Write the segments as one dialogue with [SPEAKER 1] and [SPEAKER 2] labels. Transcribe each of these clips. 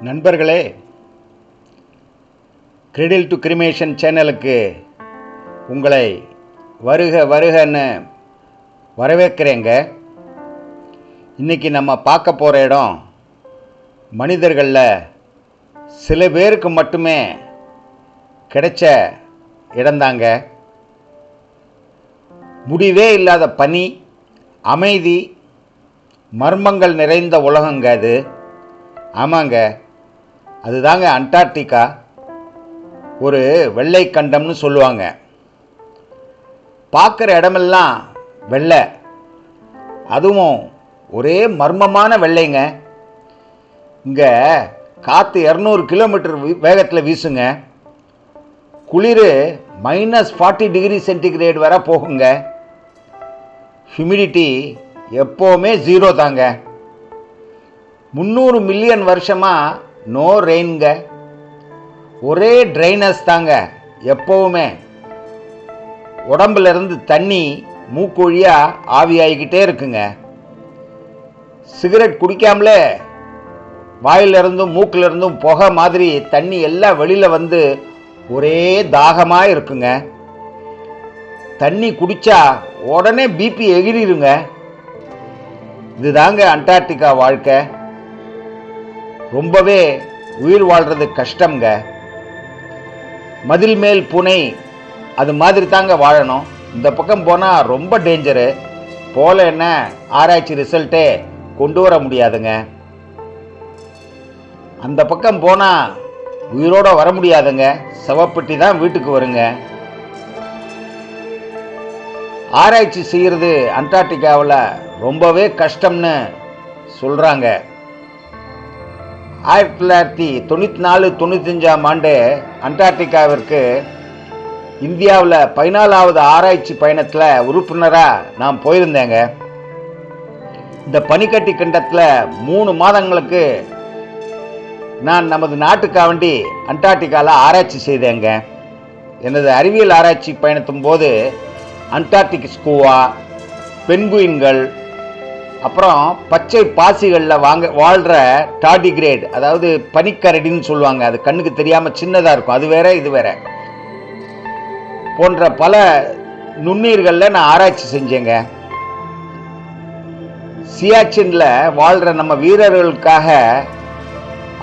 [SPEAKER 1] நண்பர்களே griddle to cremation சேனலுக்கு உங்களை வருக வருகன்னு வரவேற்கிறேங்க. இன்றைக்கி நம்ம பார்க்க போகிற இடம் மனிதர்களில் சில பேருக்கு மட்டுமே கிடைச்ச இடம்தாங்க. முடிவே இல்லாத பனி அமைதி மர்மங்கள் நிறைந்த உலகங்க அது. ஆமாங்க. அதுதாங்க அண்டார்டிகா. ஒரு வெள்ளை கண்டம்னு சொல்லுவாங்க. பார்க்குற இடமெல்லாம் வெள்ளை. அதுவும் ஒரே மர்மமான வெள்ளைங்க. இங்கே காற்று இரநூறு கிலோமீட்டர் வேகத்தில் வீசுங்க. குளிர் மைனஸ் ஃபார்ட்டி டிகிரி சென்டிகிரேட் வரை போகுங்க. ஹியூமிடிட்டி எப்போவுமே ஜீரோ தாங்க முந்நூறு மில்லியன் வருஷமாக நோ ரெயின்ங்க ஒரே ட்ரைனஸ் தாங்க எப்போவுமே. உடம்புலேருந்து தண்ணி மூக்கொழியாக ஆவியாகிக்கிட்டே இருக்குங்க. சிகரெட் குடிக்காமலே வாயிலிருந்தும் மூக்கிலிருந்தும் புகை மாதிரி தண்ணி எல்லாம் வெளியில் வந்து ஒரே தாகமாக இருக்குங்க. தண்ணி குடித்தா உடனே பிபி எகிரிருங்க. இதுதாங்க அண்டார்டிகா வாழ்க்கை. ரொம்பவே உயிர் வாழ்றது கஷ்டங்க மதில் மேல் புனை அது மாதிரி தாங்க வாழணும். இந்த பக்கம் போனால் ரொம்ப டேஞ்சரு போல என்ன ஆராய்ச்சி ரிசல்ட்டே கொண்டு வர முடியாதுங்க. அந்த பக்கம் போனால் உயிரோட வர முடியாதுங்க. சவப்பெட்டி தான் வீட்டுக்கு வருங்க. ஆராய்ச்சி செய்கிறது அண்டார்டிகாவில் ரொம்பவே கஷ்டம்னு சொல்கிறாங்க ஆயிரத்தி தொள்ளாயிரத்தி தொண்ணூற்றி நாலு தொண்ணூத்தஞ்சாம் ஆண்டு அண்டார்டிகாவிற்கு இந்தியாவில் பதினாலாவது ஆராய்ச்சி பயணத்தில் உறுப்பினராக நான் போயிருந்தேங்க. இந்த பனிக்கட்டி கண்டத்தில் மூணு மாதங்களுக்கு நான் நமது நாட்டுக்காவண்டி அண்டார்டிகாவில் ஆராய்ச்சி செய்தேங்க. எனது அறிவியல் ஆராய்ச்சி பயணத்தும் போது அண்டார்டிக் ஸ்கூவா பெண்குயின்கள் அப்புறம் பச்சை பாசிகளில் வாங்க வாழ்கிற டாடிகிரேட் அதாவது பனிக்கரடின்னு சொல்லுவாங்க அது கண்ணுக்கு தெரியாமல் சின்னதாக இருக்கும். அது வேற இது வேற. போன்ற பல நுண்ணீர்களில் நான் ஆராய்ச்சி செஞ்சேங்க. சியாச்சின்ல வாழ்கிற நம்ம வீரர்களுக்காக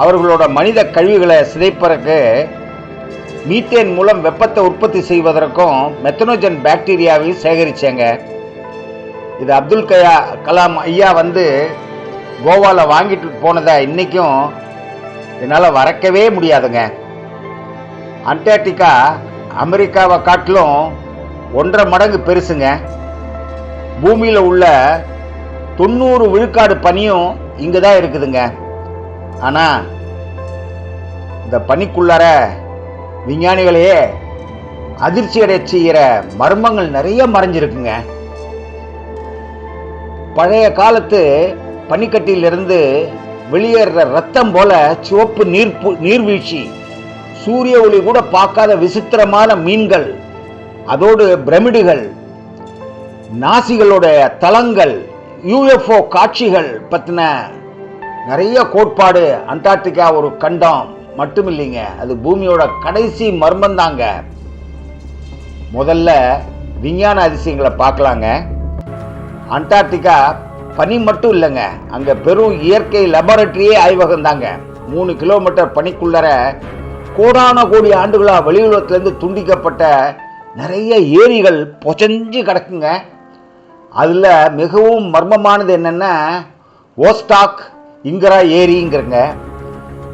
[SPEAKER 1] அவர்களோட மனித கழிவுகளை சிதைப்பதற்கு மீத்தேன் மூலம் வெப்பத்தை உற்பத்தி செய்வதற்கும் மெத்தனோஜன் பாக்டீரியாவை சேகரித்தேங்க இது அப்துல் கயா கலாம் ஐயா வந்து கோவாவில் வாங்கிட்டு போனதை இன்றைக்கும் என்னால் வரக்கவே முடியாதுங்க. அண்டார்டிகா அமெரிக்காவை காட்டிலும் ஒன்றரை மடங்கு பெருசுங்க. பூமியில் உள்ள தொண்ணூறு விழுக்காடு பனியும் இங்கே தான் இருக்குதுங்க. ஆனால் இந்த பனிக்குள்ளார விஞ்ஞானிகளையே அதிர்ச்சி அடைய செய்கிற மர்மங்கள் நிறைய மறைஞ்சிருக்குங்க. பழைய காலத்து பனிக்கட்டியிலிருந்து வெளியேற ரத்தம் போல சிவப்பு நீர் நீர்வீழ்ச்சி சூரிய ஒளி கூட பார்க்காத விசித்திரமான மீன்கள் அதோடு பிரமிடுகள் நாசிகளுடைய தளங்கள் யூஎஃப்ஓ காட்சிகள் பற்றின நிறைய கோட்பாடு அண்டார்டிகா ஒரு கண்டம் மட்டும் இல்லைங்க அது பூமியோட கடைசி மர்மம் தாங்க முதல்ல விஞ்ஞான அதிசயங்களை பார்க்கலாங்க. அண்டார்டிகா பனி மட்டும் இல்லைங்க. அங்கே பெரும் இயற்கை லெபார்டரியே ஆய்வகம் தாங்க மூணு கிலோமீட்டர் பனிக்குள்ளர கோடான கோடி ஆண்டுகளாக வெளியுலகத்திலேருந்து துண்டிக்கப்பட்ட நிறைய ஏரிகள் பொச்சஞ்சு கிடக்குங்க. அதில் மிகவும் மர்மமானது என்னென்னா ஓஸ்டாக் இங்கரா ஏரிங்கிறங்க.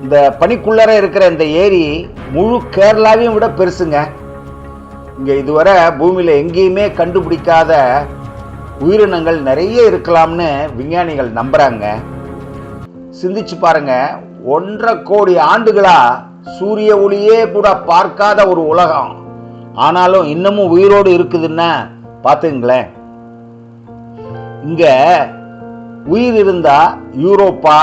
[SPEAKER 1] இந்த பனிக்குள்ளர இருக்கிற இந்த ஏரி முழு கேரளாவையும் விட பெருசுங்க. இங்கே இதுவரை பூமியில் எங்கேயுமே கண்டுபிடிக்காத உயிரினங்கள் நிறைய இருக்கலாம்னு விஞ்ஞானிகள் நம்புகிறாங்க சிந்திச்சு பாருங்க ஒன்றரை கோடி ஆண்டுகளா சூரிய ஒளியே கூட பார்க்காத ஒரு உலகம். ஆனாலும் இன்னமும் உயிரோடு இருக்குதுன்னா பார்த்துங்களேன் இங்க உயிர் இருந்தா யூரோப்பா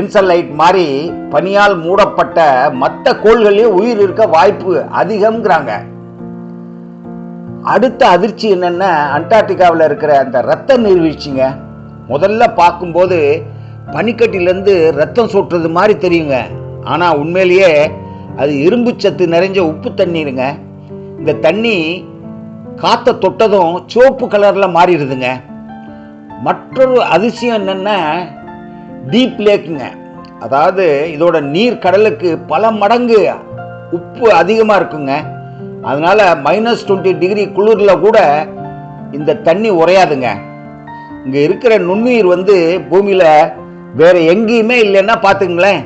[SPEAKER 1] இன்சலைட் மாதிரி பனியால் மூடப்பட்ட மற்ற கோள்கள்லயும் உயிர் இருக்க வாய்ப்பு அதிகம்ங்கிறாங்க. அடுத்த அதிர்ச்சி என்னென்னா அண்டார்டிகாவில் இருக்கிற அந்த ரத்த நீர்வீழ்ச்சிங்க. முதல்ல பார்க்கும்போது பனிக்கட்டிலேருந்து ரத்தம் சொட்டுறது மாதிரி தெரியுங்க. ஆனால் உண்மையிலேயே அது இரும்பு சத்து நிறைஞ்ச உப்பு தண்ணீருங்க. இந்த தண்ணி காற்றை தொட்டதும் சிவப்பு கலரில் மாறிடுதுங்க. மற்றொரு அதிசயம் என்னென்னா டீப் லேக்குங்க. அதாவது இதோட நீர் கடலுக்கு பல மடங்கு உப்பு அதிகமாக இருக்குங்க. அதனால் மைனஸ் டுவெண்ட்டி டிகிரி குளிரில் கூட இந்த தண்ணி உறையாதுங்க. இங்கே இருக்கிற நுண்ணுயிர் வந்து பூமியில் வேறு எங்கேயுமே இல்லைன்னா பார்த்துங்களேன்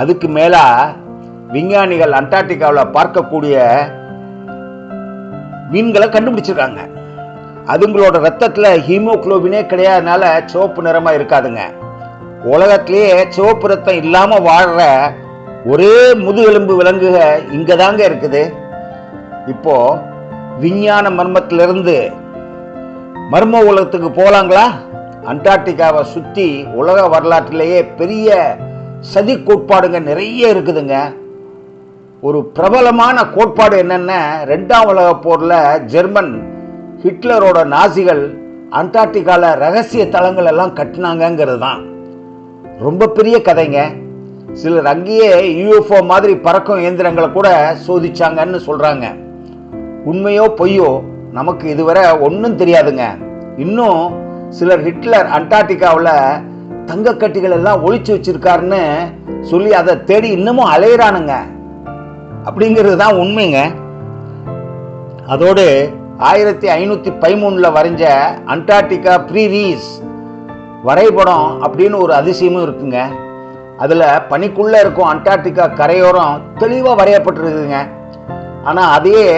[SPEAKER 1] அதுக்கு மேலே விஞ்ஞானிகள் அண்டார்டிகாவில் பார்க்கக்கூடிய மீன்களை கண்டுபிடிச்சிருக்காங்க. அதுங்களோட ரத்தத்தில் ஹீமோகுளோபினே கிடையாதனால சிவப்பு நிறமாக இருக்காதுங்க. உலகத்திலேயே சிவப்பு ரத்தம் இல்லாமல் வாழ்கிற ஒரே முதுகெலும்பு விலங்குக இங்கே தாங்க இருக்குது. இப்போ விஞ்ஞான மர்மத்திலிருந்து மர்ம உலகத்துக்கு போகலாங்களா அண்டார்டிகாவை சுற்றி உலக வரலாற்றிலேயே பெரிய சதி கோட்பாடுங்க நிறைய இருக்குதுங்க. ஒரு பிரபலமான கோட்பாடு என்னென்ன ரெண்டாம் உலக போரில் ஜெர்மன் ஹிட்லரோட நாசிகள் அண்டார்டிகாவில் ரகசிய தளங்கள் எல்லாம் கட்டினாங்கங்கிறது தான் ரொம்ப பெரிய கதைங்க. சிலர் அங்கேயே யூஎஃப்ஓ மாதிரி பறக்கும் இயந்திரங்களை கூட சோதிச்சாங்கன்னு சொல்கிறாங்க உண்மையோ பொய்யோ நமக்கு இதுவரை ஒன்றும் தெரியாதுங்க. இன்னும் சிலர் ஹிட்லர் அண்டார்டிகாவில் தங்கக்கட்டிகள் எல்லாம் ஒழிச்சு வச்சிருக்காருன்னு சொல்லி அதை தேடி இன்னமும் அலையிறானுங்க. அப்படிங்கிறது தான் உண்மைங்க. அதோடு ஆயிரத்தி ஐநூற்றி பதிமூணில் வரைஞ்ச அண்டார்டிகா ப்ரீரீஸ் வரைபடம் அப்படின்னு ஒரு அதிசயமும் இருக்குங்க. அதில் பனிக்குள்ளே இருக்கும் அண்டார்டிகா கரையோரம் தெளிவாக வரையப்பட்டிருக்குதுங்க. ஆனால் அதையே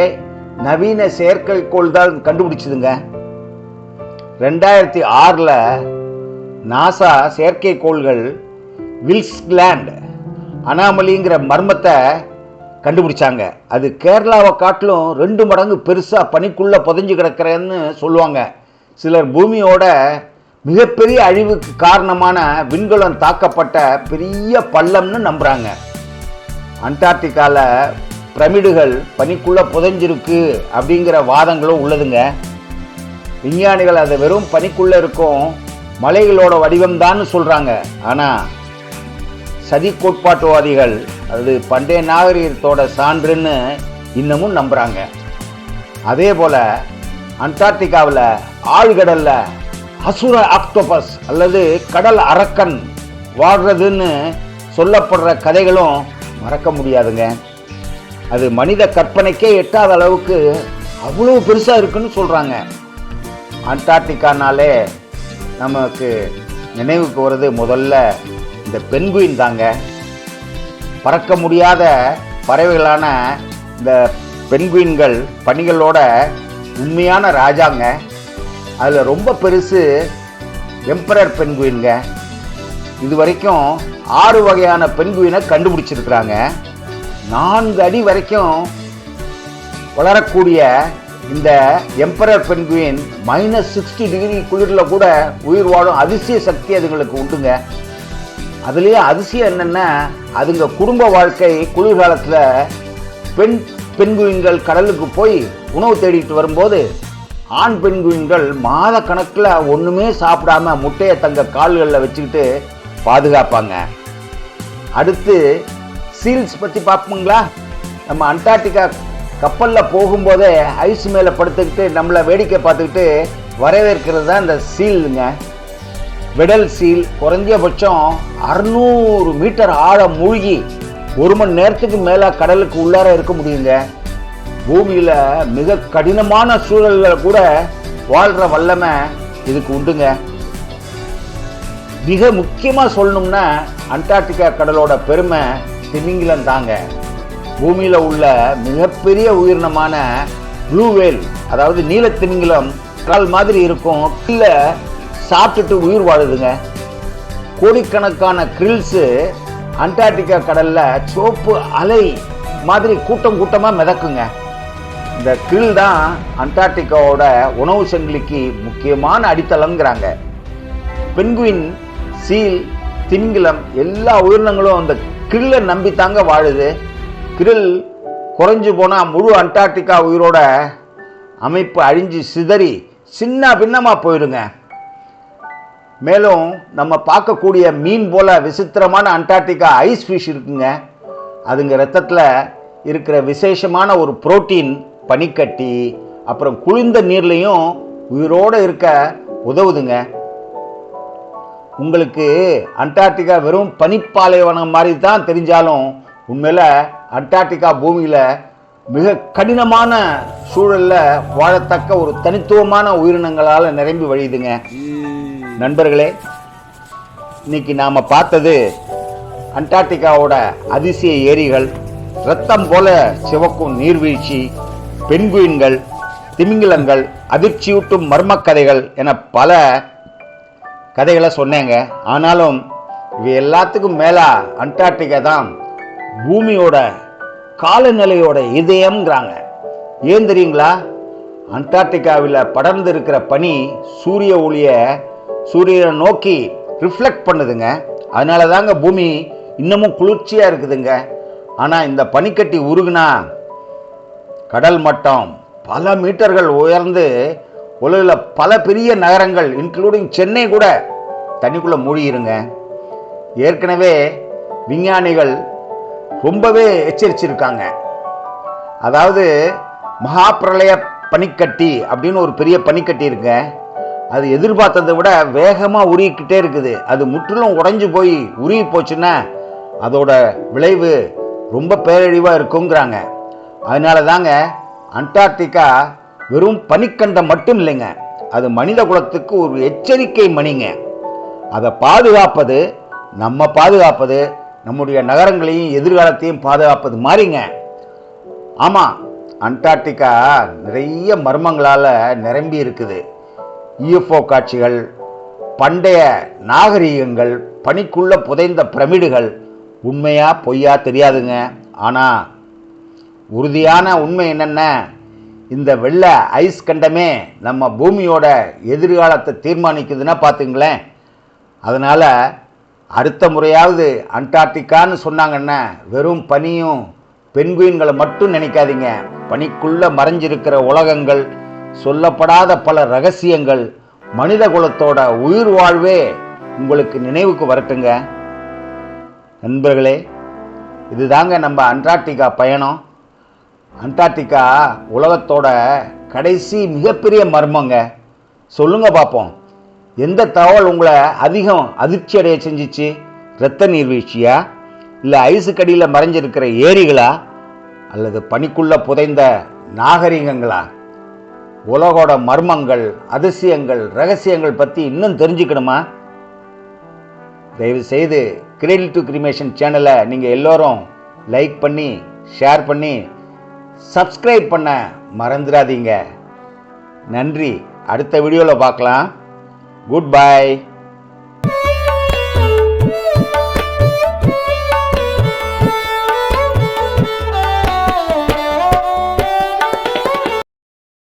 [SPEAKER 1] நவீன செயற்கைக்கோள் தான் கண்டுபிடிச்சதுங்க. ரெண்டாயிரத்தி ஆறில் நாசா செயற்கைக்கோள்கள் வில்ஸ்லேண்ட் அனாமலிங்கிற மர்மத்தை கண்டுபிடிச்சாங்க. அது கேரளாவை காட்டிலும் ரெண்டு மடங்கு பெருசாக பனிக்குள்ளே புதைஞ்சு கிடக்கிறேன்னு சொல்லுவாங்க. சிலர் பூமியோட மிகப்பெரிய அழிவுக்கு காரணமான விண்கலம் தாக்கப்பட்ட பெரிய பள்ளம்னு நம்புகிறாங்க அண்டார்டிகாவில் பிரமிடுகள் பனிக்குள்ளே புதைஞ்சிருக்கு அப்படிங்கிற வாதங்களும் உள்ளதுங்க. விஞ்ஞானிகள் அதை வெறும் பனிக்குள்ளே இருக்கும் மலைகளோட வடிவம்தான்னு சொல்கிறாங்க ஆனால் சதி கோட்பாட்டுவாதிகள் அது பண்டைய நாகரிகத்தோட சான்றுன்னு இன்னமும் நம்புகிறாங்க அதே போல் அண்டார்டிகாவில் ஆழ்கடலில் அசுர ஆக்டோபஸ் அல்லது கடல் அரக்கன் வாழ்கிறதுன்னு சொல்லப்படுற கதைகளும் மறக்க முடியாதுங்க. அது மனித கற்பனைக்கே எட்டாத அளவுக்கு அவ்வளோ பெருசாக இருக்குன்னு சொல்கிறாங்க அண்டார்டிகானாலே நமக்கு நினைவுக்கு வருது முதல்ல இந்த பெண்குயின் தாங்க. பறக்க முடியாத பறவைகளான இந்த பெண்குயின்கள் பணிகளோட உண்மையான ராஜாங்க. அதில் ரொம்ப பெருசு எம்பரர் பெண்குயின்ங்க இது வரைக்கும் ஆறு வகையான பெண்குயினை கண்டுபிடிச்சிருக்கிறாங்க. நான்கு அடி வரைக்கும் வளரக்கூடிய இந்த emperor penguin minus sixty degree குளிரில் கூட உயிர் வாழும் அதிசய சக்தி அதுங்களுக்கு உண்டுங்க. அதுலேயே அதிசயம் என்னென்னா அதுங்க குடும்ப வாழ்க்கை குளிர்காலத்தில் பெண் பெண்குயின்கள் கடலுக்கு போய் உணவு தேடிட்டு வரும்போது ஆண் பெண்குயின்கள் மாத கணக்கில் ஒன்றுமே சாப்பிடாம முட்டையை தங்க கால்களில் வச்சுக்கிட்டு பாதுகாப்பாங்க. அடுத்து சீல்ஸ் பற்றி பார்ப்போங்களா? நம்ம அண்டார்டிகா கப்பலில் போகும்போதே ஐஸ் மேலே படுத்துக்கிட்டு நம்மளை வேடிக்கை பார்த்துக்கிட்டு வரவேற்கிறது தான் இந்த சீலுங்க விடல் சீல் குறைஞ்சபட்சம் அறுநூறு மீட்டர் ஆழம் மூழ்கி ஒரு மணி நேரத்துக்கு மேலே கடலுக்கு உள்ளார இருக்க முடியுங்க. பூமியில் மிக கடினமான சூழல்களை கூட வாழ்கிற வல்லமை இதுக்கு உண்டுங்க. மிக முக்கியமாக சொல்லணும்னா அண்டார்டிகா கடலோட பெருமை திமிங்கிலம் தாங்க. பூமியில் உள்ள மிகப்பெரிய உயிரினமான ப்ளூ வேல் அதாவது நீல திமிங்கிலம் கால் மாதிரி இருக்கும் கீழே சாப்பிட்டுட்டு உயிர் வாழுதுங்க. கோடிக்கணக்கான கிரில்ஸு அண்டார்டிகா கடலில் சோப்பு அலை மாதிரி கூட்டம் கூட்டமாக மிதக்குங்க. இந்த கிரில் தான் அண்டார்டிகாவோட உணவு சங்கிலிக்கு முக்கியமான அடித்தளங்கிறாங்க பென்குயின் சீல் திமிங்கிலம் எல்லா உயிரினங்களும் அந்த கிரில்லை நம்பி தாங்க வாழுது. கிரில் குறைஞ்சு போனால் முழு அண்டார்டிகா உயிரோட அமைப்பு அழிஞ்சு சிதறி சின்ன பின்னமாக போயிடுங்க. மேலும் நம்ம பார்க்கக்கூடிய மீன் போல விசித்திரமான அண்டார்டிகா ஐஸ் ஃபிஷ் இருக்குங்க. அதுங்க ரத்தத்தில் இருக்கிற விசேஷமான ஒரு புரோட்டீன் பனிக்கட்டி அப்புறம் குளிர்ந்த நீர்லையும் உயிரோடு இருக்க உதவுதுங்க. உங்களுக்கு அண்டார்டிகா வெறும் பனிப்பாலைவனம் மாதிரி தான் தெரிஞ்சாலும் உண்மையில் அண்டார்டிகா பூமியில் மிக கடினமான சூழலில் வாழத்தக்க ஒரு தனித்துவமான உயிரினங்களால் நிரம்பி வழியுதுங்க. நண்பர்களே இன்னைக்கு நாம் பார்த்தது அண்டார்டிகாவோட அதிசய ஏரிகள் ரத்தம் போல சிவக்கும் நீர்வீழ்ச்சி பெண்குயின்கள் திமிங்கிலங்கள் அதிர்ச்சியூட்டும் மர்மக்கதைகள் என பல கதைகளை சொன்னேங்க. ஆனாலும் இவை எல்லாத்துக்கும் மேலே அண்டார்டிகா தான் பூமியோட காலநிலையோட இதயம்ங்கிறாங்க. ஏன் தெரியுங்களா? அண்டார்டிகாவில் படர்ந்து இருக்கிற பனி சூரிய ஒளியை சூரியனை நோக்கி ரிஃப்ளெக்ட் பண்ணுதுங்க. அதனால தாங்க பூமி இன்னமும் குளிர்ச்சியாக இருக்குதுங்க. ஆனால் இந்த பனிக்கட்டி உருகுனா கடல் மட்டம் பல மீட்டர்கள் உயர்ந்து உலகில் பல பெரிய நகரங்கள் இன்க்ளூடிங் சென்னை கூட தண்ணிக்குள்ளே மூழ்கிருங்க. ஏற்கனவே விஞ்ஞானிகள் ரொம்பவே எச்சரிச்சிருக்காங்க. அதாவது மகாபிரளய பனிக்கட்டி அப்படின்னு ஒரு பெரிய பனிக்கட்டி இருக்குங்க அது எதிர்பார்த்ததை விட வேகமாக உருகிக்கிட்டே இருக்குது. அது முற்றிலும் உடஞ்சி போய் உருகி போச்சுன்னா அதோட விளைவு ரொம்ப பேரழிவாக இருக்குங்கிறாங்க. அதனால தாங்க அண்டார்டிகா வெறும் பனிக்கண்டம் மட்டும் இல்லைங்க. அது மனித குலத்துக்கு ஒரு எச்சரிக்கை மணிங்க. அதை பாதுகாப்பது நம்ம பாதுகாப்பது நம்முடைய நகரங்களையும் எதிர்காலத்தையும் பாதுகாப்பது மாறிங்க. ஆமாம் அண்டார்டிகா நிறைய மர்மங்களால் நிரம்பி இருக்குது. யூஎஃப்ஓ காட்சிகள் பண்டைய நாகரிகங்கள் பனிக்குள்ள புதைந்த பிரமிடுகள். உண்மையா பொய்யா தெரியாதுங்க. ஆனால் உறுதியான உண்மை என்னென்ன? இந்த வெள்ளை ஐஸ் கண்டமே நம்ம பூமியோட எதிர்காலத்தை தீர்மானிக்குதுன்னா பார்த்துங்களேன். அதனால் அடுத்த முறையாவது அண்டார்டிகான்னு சொன்னாங்கன்னா வெறும் பனியும் பெண்குயின்களை மட்டும் நினைக்காதீங்க. பனிக்குள்ள மறைஞ்சிருக்கிற உலகங்கள் சொல்லப்படாத பல ரகசியங்கள் மனித குலத்தோட உயிர் வாழ்வே உங்களுக்கு நினைவுக்கு வரட்டுங்க. நண்பர்களே இதுதாங்க நம்ம அண்டார்டிகா பயணம். அண்டார்டிகா உலகத்தோட கடைசி மிகப்பெரிய மர்மங்க. சொல்லுங்க பார்ப்போம் எந்த தகவல் உங்களை அதிகம் அதிர்ச்சி அடைய செஞ்சிச்சு? இரத்த நீர்வீழ்ச்சியா? இல்லை ஐஸுக்கடியில் மறைஞ்சிருக்கிற ஏரிகளா? அல்லது பனிக்குள்ள புதைந்த நாகரிகங்களா? உலகோட மர்மங்கள் அதிசயங்கள் ரகசியங்கள் பற்றி இன்னும் தெரிஞ்சுக்கணுமா? தயவு செய்து கிரெடிட் டு கிரிமேஷன் சேனலை நீங்கள் எல்லோரும் லைக் பண்ணி ஷேர் பண்ணி சப்ஸ்கிரைப் பண்ண மறந்துடாதீங்க. நன்றி. அடுத்த வீடியோவில் பார்க்கலாம். Good bye